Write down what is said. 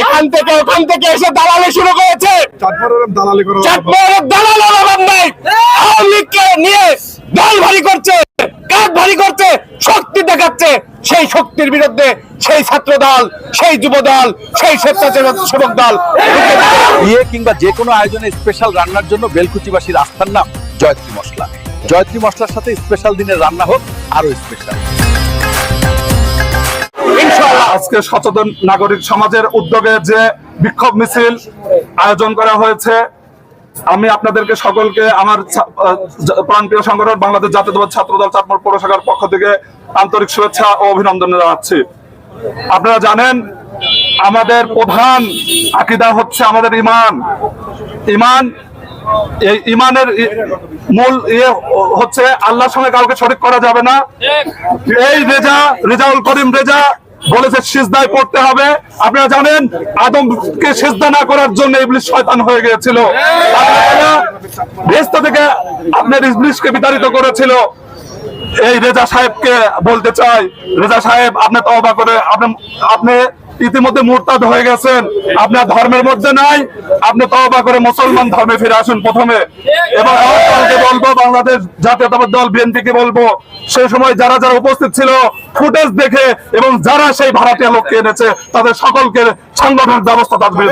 এখান থেকে ওখান থেকে এসে দালালি শুরু করেছে। চাঁদপুরের দালালি করা চাটমোহরের দালাল অভাব নাই। আওয়ামী লীগকে নিয়ে দল ভারী করছে কাজ ভারী করছে শক্তি দেখাচ্ছে। সেই শক্তির বিরুদ্ধে সেই ছাত্র দল সেই যুব দল সেই স্বেচ্ছাসেবক দল। বিয়ে কিংবা যে কোনো আয়োজনে স্পেশাল রান্নার জন্য বেলকুচিবাসীর আস্থার নাম জয়ত্রী মশলা। জয়ত্রী মশলার সাথে স্পেশাল দিনের রান্না হোক আরও স্পেশাল আজকে সচেতন নাগরিক সমাজের উদ্যোগে যে বিক্ষোভ মিছিল আয়োজন করা হয়েছে আমি আপনাদেরকে সকলকে আমার প্রাণপ্রিয় সংগঠন বাংলাদেশ জাতীয়তাবাদ ছাত্রদল চাটমোড় পৌরসভার পক্ষ থেকে আন্তরিক শুভেচ্ছা ও অভিনন্দন জানাচ্ছি। আপনারা জানেন আমাদের প্রধান আকিদা হচ্ছে আমাদের ইমান। ইমান এই ইমানের মূল ইয়ে হচ্ছে আল্লাহর সঙ্গে কাউকে শরিক করা যাবে না। এই রেজা রেজাউল করিম রেজা বলেছে, সিজদায় পড়তে হবে। আপনারা জানেন, আদমকে সিজদা না করার জন্য ইবলিশ শয়তান হয়ে গিয়েছিল। বেস্ত থেকে আপনার ইবলিশকে বিতাড়িত করেছিল। এই রেজা সাহেবকে বলতে চাই, রেজা সাহেব, আপনি তওবা করে, আপনি আপনি ইতিমধ্যে মোরতাদ হয়ে গেছেন। আপনার ধর্মের মধ্যে নাই। আপনি তবা করে মুসলমান ধর্মে ফিরে আসুন প্রথমে। এবং আমাকে বলব, বাংলাদেশ জাতীয়তাবাদ দল, বিএনপিকে বলব, সেই সময় যারা যারা উপস্থিত ছিল, ফুটেজ দেখে এবং যারা সেই ভাড়াটিয়া লোককে এনেছে, তাদের সকলকে সাংগঠনিক ব্যবস্থা তাদের।